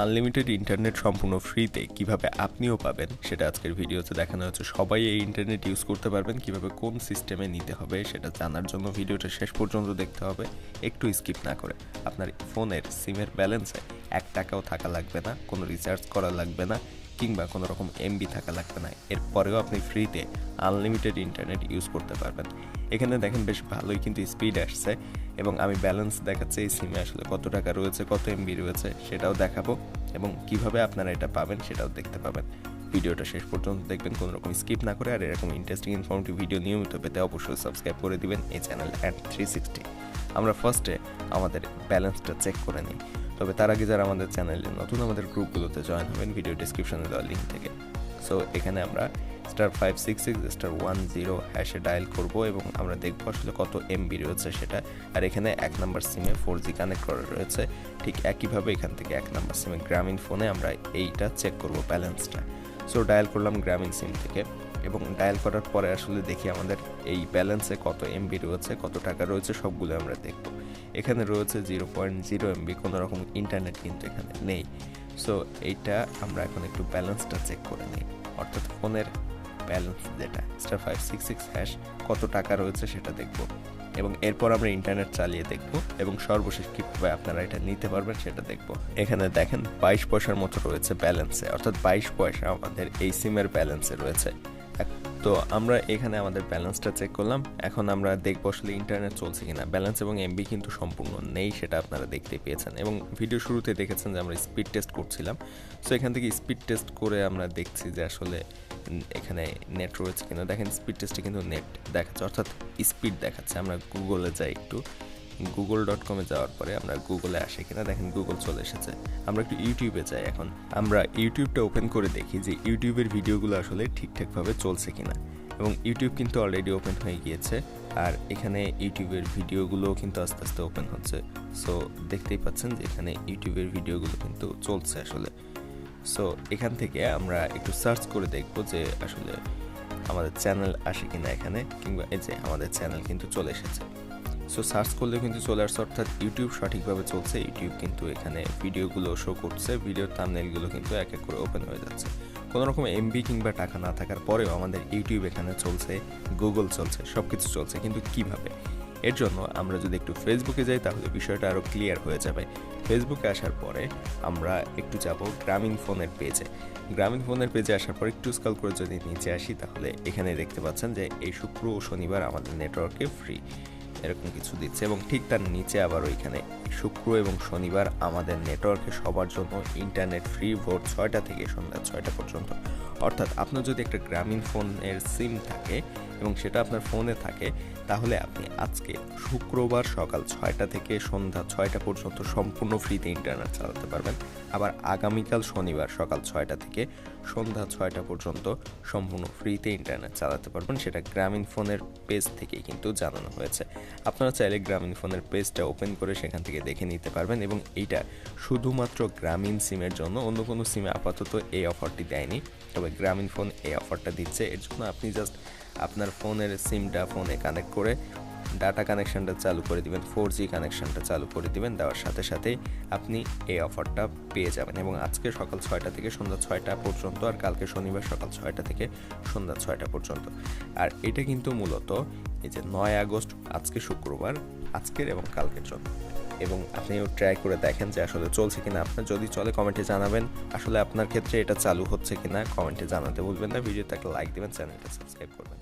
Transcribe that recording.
Unlimited internet সম্পূর্ণ ফ্রিতে কীভাবে আপনিও পাবেন, সেটা আজকের ভিডিওতে দেখানো হচ্ছে সবাই এই ইন্টারনেট ইউজ করতে পারবেন, কীভাবে কোন সিস্টেমে নিতে হবে, সেটা জানার জন্য ভিডিওটা শেষ পর্যন্ত দেখতে হবে। একটু স্কিপ না করে আপনার ফোনের সিমের ব্যালেন্সে এক টাকাও থাকা লাগবে না, কোনো রিচার্জ করা লাগবে না, কিংবা কোনো রকম এমবি থাকা লাগবে না। এরপরেও আপনি ফ্রিতে আনলিমিটেড ইন্টারনেট ইউজ করতে পারবেন। এখানে দেখেন বেশ ভালোই কিন্তু স্পিড আসছে এবং আমি ব্যালেন্স দেখাচ্ছি এই সিমে আসলে কত টাকা রয়েছে, কত এমবি রয়েছে, সেটাও দেখাবো এবং কীভাবে আপনারা এটা পাবেন সেটাও দেখতে পাবেন। ভিডিওটা শেষ পর্যন্ত দেখবেন, কোনো রকম স্কিপ না করে, আর এরকম ইন্টারেস্টিং ইনফরমেটিভ ভিডিও নিয়মিত পেতে অবশ্যই সাবস্ক্রাইব করে দিবেন এই চ্যানেল অ্যান্ড থ্রি সিক্সটি আমরা ফার্স্টে আমাদের ব্যালেন্সটা চেক করে নিই। তবে তার আগে যারা আমাদের চ্যানেলে নতুন আমাদের গ্রুপগুলোতে জয়েন হবেন, ভিডিও ডিসক্রিপশনে দেওয়া লিঙ্ক থেকে। সো এখানে আমরা star five six six star one zero হ্যাশে dial করব এবং আমরা দেখব আসলে কত এমবি রয়েছে সেটা। আর এখানে এক নাম্বার সিমে ফোর জি কানেক্ট করা রয়েছে। ঠিক একইভাবে এখান থেকে এক নাম্বার সিমে গ্রামীণ ফোনে আমরা এইটা চেক করব ব্যালেন্সটা সো ডায়াল করলাম গ্রামীণ সিম থেকে এবং ডায়াল করার পরে আসলে দেখি আমাদের এই ব্যালেন্সে কত এমবি রয়েছে, কত টাকা রয়েছে, সবগুলো আমরা দেখব। এখানে রয়েছে জিরো পয়েন্ট জিরো এমবি, কোনো রকম ইন্টারনেট কিন্তু এখানে নেই। সো এইটা আমরা এখন একটু ব্যালেন্সটা চেক করে নিই। অর্থাৎ ফোনের ব্যালেন্স যেটা star five six six hash কত টাকা রয়েছে সেটা দেখব। এবং এরপর আমরা ইন্টারনেট চালিয়ে দেখব এবং সর্বশেষ কীভাবে আপনারা এটা নিতে পারবেন সেটা দেখব। এখানে দেখেন বাইশ পয়সার মতো রয়েছে ব্যালেন্সে অর্থাৎ বাইশ পয়সা আমাদের এই সিমের ব্যালেন্সে রয়েছে। তো আমরা এখানে আমাদের ব্যালেন্সটা চেক করলাম। এখন আমরা দেখব আসলে ইন্টারনেট চলছে কিনা। ব্যালেন্স এবং এমবি কিন্তু সম্পূর্ণ নেই সেটা আপনারা দেখতে পেয়েছেন এবং ভিডিও শুরুতে দেখেছেন যে আমরা স্পিড টেস্ট করছিলাম। সো এখান থেকে স্পিড টেস্ট করে আমরা দেখছি যে আসলে এখানে নেট রয়েছে কিনা। দেখেন স্পিড টেস্টে কিন্তু নেট দেখাচ্ছে, অর্থাৎ স্পিড দেখাচ্ছে। আমরা গুগলে যাই একটু। গুগল ডট কমে যাওয়ার পরে আমরা গুগলে আসে কিনা, দেখেন গুগল চলে এসেছে। আমরা একটু ইউটিউবে যাই এখন। আমরা ইউটিউবটা ওপেন করে দেখি যে ইউটিউবের ভিডিওগুলো আসলে ঠিকঠাকভাবে চলছে কিনা। এবং ইউটিউব কিন্তু অলরেডি ওপেন হয়ে গিয়েছে, আর এখানে ইউটিউবের ভিডিওগুলো কিন্তু আস্তে আস্তে ওপেন হচ্ছে। সো দেখতেই পাচ্ছেন যে এখানে ইউটিউবের ভিডিওগুলো কিন্তু চলছে আসলে। সো এখান থেকে আমরা একটু সার্চ করে দেখব যে আসলে আমাদের চ্যানেল আসে কিনা এখানে, কিংবা এই যে আমাদের চ্যানেল কিন্তু চলে এসেছে। সো সার্চ করলে কিন্তু চলে আসছে, অর্থাৎ ইউটিউব সঠিকভাবে চলছে। ইউটিউব কিন্তু এখানে ভিডিওগুলো শো করছে। ভিডিওর থাম্বনেলগুলো কিন্তু এক এক করে ওপেন হয়ে যাচ্ছে। কোনো রকম এমবি কিংবা টাকা না থাকার পরেও আমাদের ইউটিউব এখানে চলছে গুগল চলছে সব কিছু চলছে। কিন্তু কীভাবে? এর জন্য আমরা যদি একটু ফেসবুকে যাই, তাহলে বিষয়টা আরও ক্লিয়ার হয়ে যাবে। ফেসবুকে আসার পরে আমরা একটু যাব গ্রামীণ ফোনের পেজে গ্রামীণ ফোনের পেজে আসার পর একটু স্কল করে যদি নিচে আসি, তাহলে এখানে দেখতে পাচ্ছেন যে এই শুক্র ও শনিবার আমাদের নেটওয়ার্কে ফ্রি এরকম কিছু দিচ্ছে এবং ঠিক তার নিচে আবার ওইখানে শুক্র এবং শনিবার আমাদের নেটওয়ার্কে সবার জন্য ইন্টারনেট ফ্রি ভোট ছয়টা থেকে সন্ধ্যা ছয়টা পর্যন্ত। অর্থাৎ আপনার যদি একটা গ্রামীণ ফোনের সিম থাকে এবং সেটা আপনার ফোনে থাকে, তাহলে আপনি আজকে শুক্রবার সকাল ছয়টা থেকে সন্ধ্যা ছয়টা পর্যন্ত সম্পূর্ণ ফ্রিতে ইন্টারনেট চালাতে পারবেন। আবার আগামীকাল শনিবার সকাল ছয়টা থেকে সন্ধ্যা ছয়টা পর্যন্ত সম্পূর্ণ ফ্রিতে ইন্টারনেট চালাতে পারবেন। সেটা গ্রামীণ ফোনের পেজ থেকেই কিন্তু জানানো হয়েছে। আপনারা চাইলে গ্রামীণ ফোনের পেজটা ওপেন করে সেখান থেকে দেখে নিতে পারবেন এবং এইটা শুধুমাত্র গ্রামীণ সিমের জন্য, অন্য কোনো সিমে আপাতত এই অফারটি দেয়নি। তবে গ্রামীণ ফোন এই অফারটা দিচ্ছে। এর জন্য আপনি জাস্ট আপনার ফোনের সিমটা ফোনে কানেক্ট করে ডাটা কানেকশনটা চালু করে দিবেন ফোর জি কানেকশনটা চালু করে দিবেন, দেওয়ার সাথে সাথেই আপনি এই অফারটা পেয়ে যাবেন। এবং আজকে সকাল ছয়টা থেকে সন্ধ্যা ছয়টা পর্যন্ত আর কালকে শনিবার সকাল ছয়টা থেকে সন্ধ্যা ছয়টা পর্যন্ত। আর এটা কিন্তু মূলত এই যে নয় আগস্ট, আজকে শুক্রবার, আজকের এবং কালকের জন্য। এবং আপনিও ট্রাই করে দেখেন যে আসলে চলছে কিনা। আপনার যদি চলে কমেন্টে জানাবেন আসলে আপনার ক্ষেত্রে এটা চালু হচ্ছে কিনা কমেন্টে জানাতে ভুলবেন না। ভিডিওতে একটা লাইক দেবেন, চ্যানেলটা সাবস্ক্রাইব করবেন।